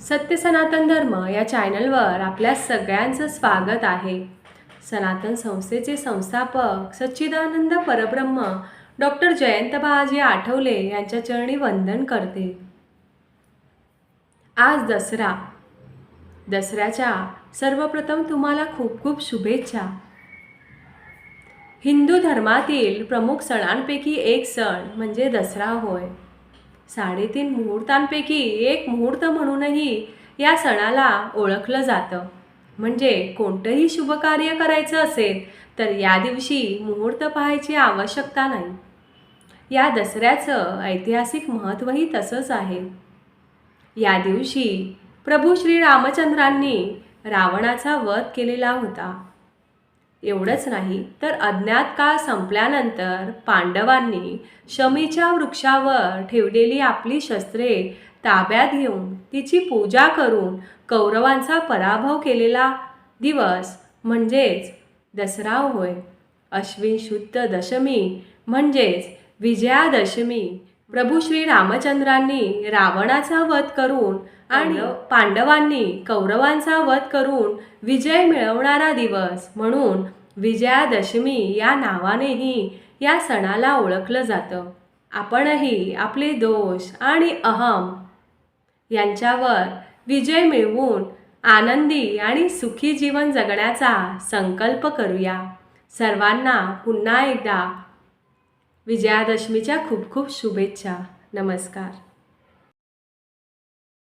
सत्य सनातन धर्म या चॅनलवर आपल्या सगळ्यांचं स्वागत आहे. सनातन संस्थेचे संस्थापक सच्चिदानंद परब्रह्म डॉक्टर जयंत बाजी आठवले यांच्या चरणी वंदन करते. आज दसरा. दसऱ्याच्या सर्वप्रथम तुम्हाला खूप खूप शुभेच्छा. हिंदू धर्मातील प्रमुख सणांपैकी एक सण म्हणजे दसरा होय. साडेतीन मुहूर्तांपैकी एक मुहूर्त म्हणूनही या सणाला ओळखलं जातं. म्हणजे कोणतंही शुभ कार्य करायचं असेल तर या दिवशी मुहूर्त पाहायची आवश्यकता नाही. या दसऱ्याचं ऐतिहासिक महत्त्वही तसंच आहे. या दिवशी प्रभू श्री रामचंद्रांनी रावणाचा वध केलेला होता. एवढंच नाही. तर अज्ञात काळ संपल्यानंतर पांडवांनी शमीच्या वृक्षावर ठेवलेली आपली शस्त्रे ताब्यात घेऊन तिची पूजा करून कौरवांचा पराभव केलेला दिवस म्हणजेच दसरा होय. अश्विन शुद्ध दशमी म्हणजेच विजयादशमी प्रभू श्री रामचंद्रांनी रावणाचा वध करून आणि पांडवांनी कौरवांचा वध करून विजय मिळवणारा दिवस म्हणून विजयादशमी या नावानेही या सणाला ओळखलं जातं. आपणही आपले दोष आणि अहम यांच्यावर विजय मिळवून आनंदी आणि सुखी जीवन जगण्याचा संकल्प करूया. सर्वांना पुन्हा एकदा विजयादशमीच्या खूप खूप शुभेच्छा. नमस्कार.